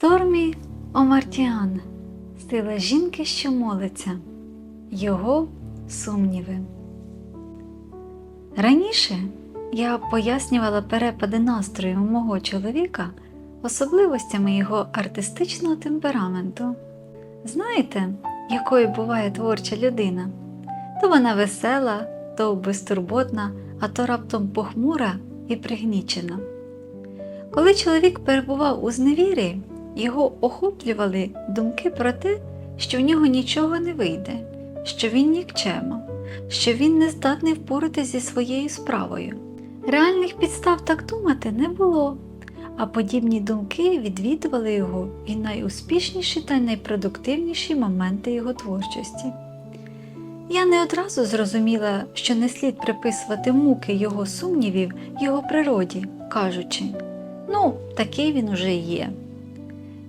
Стормі Омартіан Сила жінки, що молиться, його сумніви. Раніше я пояснювала перепади настрою мого чоловіка особливостями його артистичного темпераменту. Знаєте, якою буває творча людина? То вона весела, то безтурботна, а то раптом похмура і пригнічена. Коли чоловік перебував у зневірі, його охоплювали думки про те, що в нього нічого не вийде, що він нікчема, що він не здатний впоратися зі своєю справою. Реальних підстав так думати не було, а подібні думки відвідували його і найуспішніші та найпродуктивніші моменти його творчості. Я не одразу зрозуміла, що не слід приписувати муки його сумнівів його природі, кажучи, ну, такий він уже є.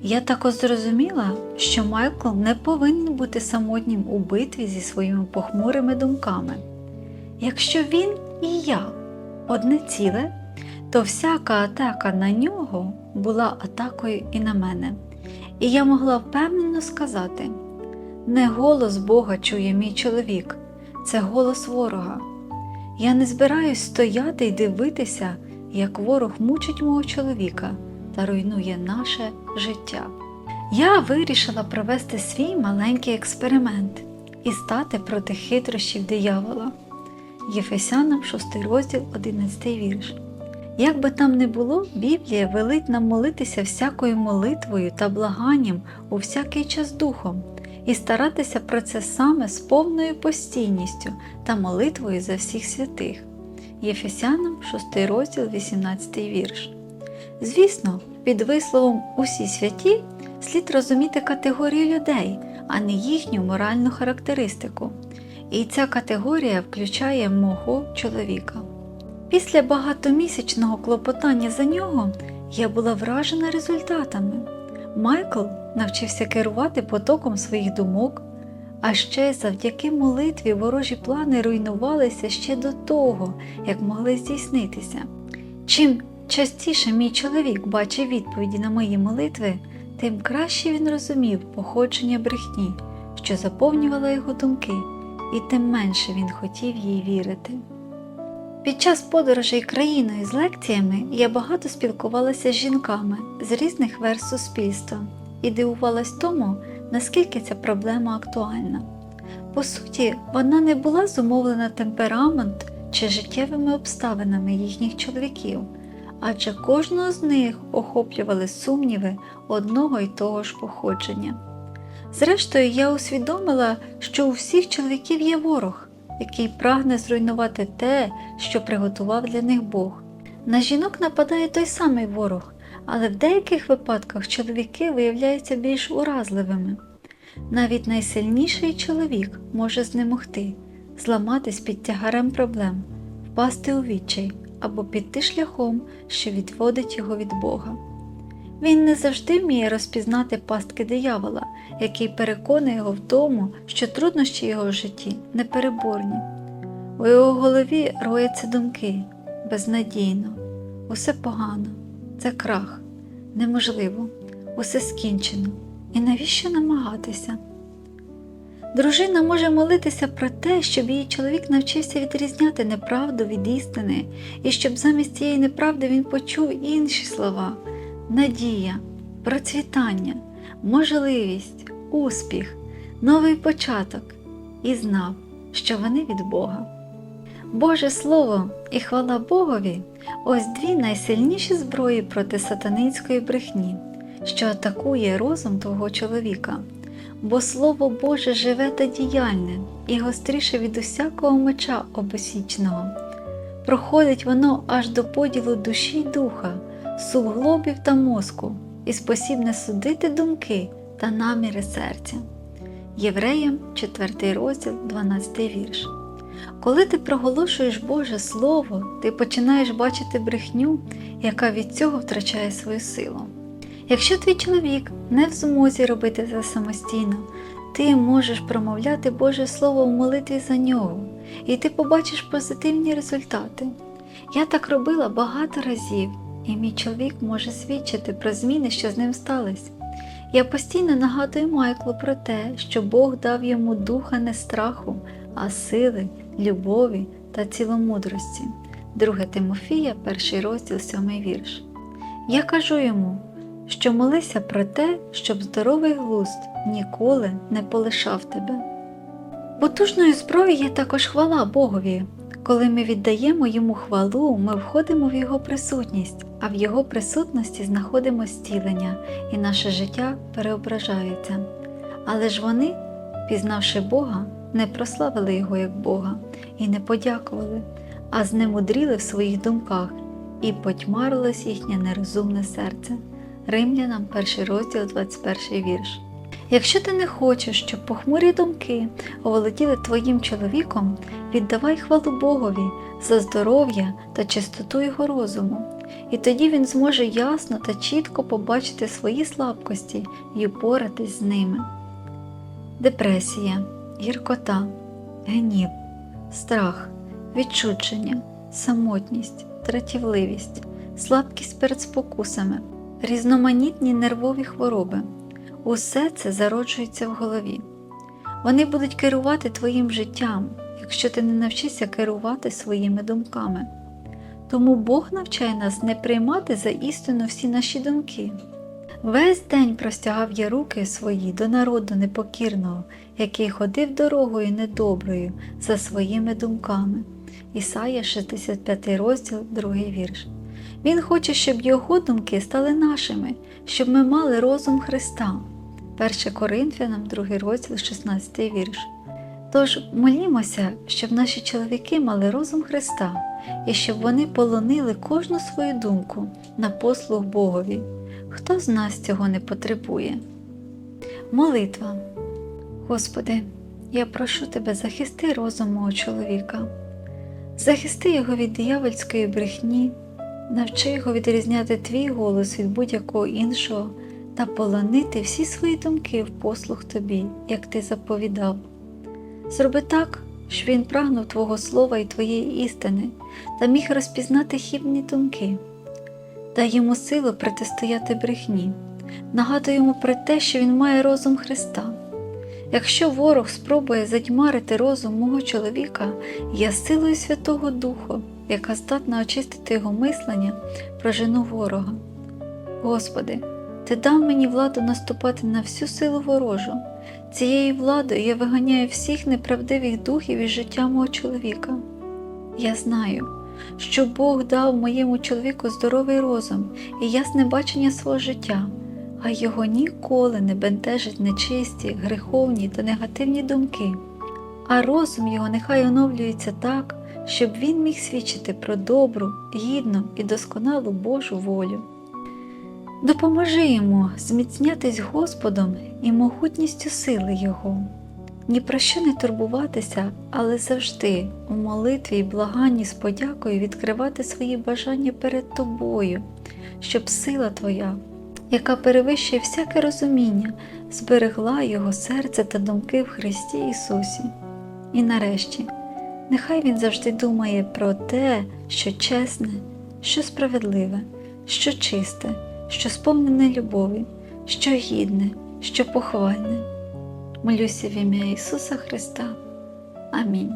Я також зрозуміла, що Майкл не повинен бути самотнім у битві зі своїми похмурими думками. Якщо він і я одне ціле, то всяка атака на нього була атакою і на мене. І я могла впевнено сказати: не голос Бога чує мій чоловік, це голос ворога. Я не збираюсь стояти і дивитися, як ворог мучить мого чоловіка та руйнує наше життя. Я вирішила провести свій маленький експеримент і стати проти хитрощів диявола. Єфесянам 6 розділ 11 вірш. Як би там не було, Біблія велить нам молитися всякою молитвою та благанням у всякий час духом і старатися про це саме з повною постійністю та молитвою за всіх святих. Єфесянам 6 розділ 18 вірш. Звісно, під висловом усі святі слід розуміти категорію людей, а не їхню моральну характеристику. І ця категорія включає мого чоловіка. Після багатомісячного клопотання за нього я була вражена результатами. Майкл навчився керувати потоком своїх думок, а ще завдяки молитві ворожі плани руйнувалися ще до того, як могли здійснитися. Чим частіше мій чоловік бачив відповіді на мої молитви, тим краще він розумів походження брехні, що заповнювала його думки, і тим менше він хотів їй вірити. Під час подорожей країною з лекціями я багато спілкувалася з жінками з різних верст суспільства і дивувалась тому, наскільки ця проблема актуальна. По суті, вона не була зумовлена темперамент чи життєвими обставинами їхніх чоловіків, адже кожного з них охоплювали сумніви одного й того ж походження. Зрештою, я усвідомила, що у всіх чоловіків є ворог, який прагне зруйнувати те, що приготував для них Бог. На жінок нападає той самий ворог, але в деяких випадках чоловіки виявляються більш уразливими. Навіть найсильніший чоловік може знемогти, зламатись під тягарем проблем, впасти у відчай або піти шляхом, що відводить його від Бога. Він не завжди вміє розпізнати пастки диявола, який переконує його в тому, що труднощі його в житті непереборні. У його голові рояться думки безнадійно, усе погано, це крах, неможливо, усе скінчено. І навіщо намагатися? Дружина може молитися про те, щоб її чоловік навчився відрізняти неправду від істини, і щоб замість цієї неправди він почув інші слова надія, процвітання, можливість, успіх, новий початок і знав, що вони від Бога. Боже Слово і хвала Богові ось дві найсильніші зброї проти сатанинської брехні, що атакує розум твого чоловіка. Бо Слово Боже живе та діяльне і гостріше від усякого меча обосічного. Проходить воно аж до поділу душі й духа, суглобів та мозку, і спосібне судити думки та наміри серця. Євреям 4 розділ, 12 вірш. Коли ти проголошуєш Боже Слово, ти починаєш бачити брехню, яка від цього втрачає свою силу. Якщо твій чоловік не в змозі робити це самостійно, ти можеш промовляти Боже Слово в молитві за нього, і ти побачиш позитивні результати. Я так робила багато разів, і мій чоловік може свідчити про зміни, що з ним стались. Я постійно нагадую Майклу про те, що Бог дав йому духа не страху, а сили, любові та ціломудрості. 2 Тимофія, перший розділ, сьомий вірш. Я кажу йому, що молися про те, щоб здоровий глузд ніколи не полишав тебе. Потужною зброєю є також хвала Богові. Коли ми віддаємо йому хвалу, ми входимо в його присутність, а в його присутності знаходимо зцілення, і наше життя переображається. Але ж вони, пізнавши Бога, не прославили Його як Бога і не подякували, а знемудріли в своїх думках, і потьмарилось їхнє нерозумне серце. Римлянам, перший розділ, 21 вірш. Якщо ти не хочеш, щоб похмурі думки оволоділи твоїм чоловіком, віддавай хвалу Богові за здоров'я та чистоту його розуму, і тоді він зможе ясно та чітко побачити свої слабкості і упоратись з ними. Депресія, гіркота, гнів, страх, відчудження, самотність, тратівливість, слабкість перед спокусами, різноманітні нервові хвороби. Усе це зароджується в голові. Вони будуть керувати твоїм життям, якщо ти не навчишся керувати своїми думками. Тому Бог навчає нас не приймати за істину всі наші думки. Весь день простягав я руки свої до народу непокірного, який ходив дорогою недоброю за своїми думками. Ісая 65 розділ, 2 вірш. Він хоче, щоб його думки стали нашими, щоб ми мали розум Христа. 1 Коринфянам, 2 розділ, 16 вірш. Тож молімося, щоб наші чоловіки мали розум Христа і щоб вони полонили кожну свою думку на послуг Богові. Хто з нас цього не потребує? Молитва. Господи, я прошу Тебе, захисти розум мого чоловіка, захисти його від диявольської брехні, навчи його відрізняти твій голос від будь-якого іншого та полонити всі свої думки в послуг тобі, як ти заповідав. Зроби так, щоб він прагнув Твого слова і Твоєї істини та міг розпізнати хібні думки. Дай йому силу протистояти брехні, нагадуй йому про те, що він має розум Христа. Якщо ворог спробує затьмарити розум мого чоловіка, я силою Святого Духа, яка здатна очистити його мислення, прожену ворога. Господи, Ти дав мені владу наступати на всю силу ворожу. Цією владою я виганяю всіх неправдивих духів із життя мого чоловіка. Я знаю, що Бог дав моєму чоловіку здоровий розум і ясне бачення свого життя, а його ніколи не бентежать нечисті, греховні та негативні думки, а розум його нехай оновлюється так, щоб він міг свідчити про добру, гідну і досконалу Божу волю. Допоможи йому зміцнятись Господом і могутністю сили Його. Ні про що не турбуватися, але завжди у молитві й благанні з подякою відкривати свої бажання перед тобою, щоб сила Твоя, яка перевищує всяке розуміння, зберегла його серце та думки в Христі Ісусі. І нарешті, нехай Він завжди думає про те, що чесне, що справедливе, що чисте що сповнене любові, що гідне, що похвальне. Молюся в ім'я Ісуса Христа. Амінь.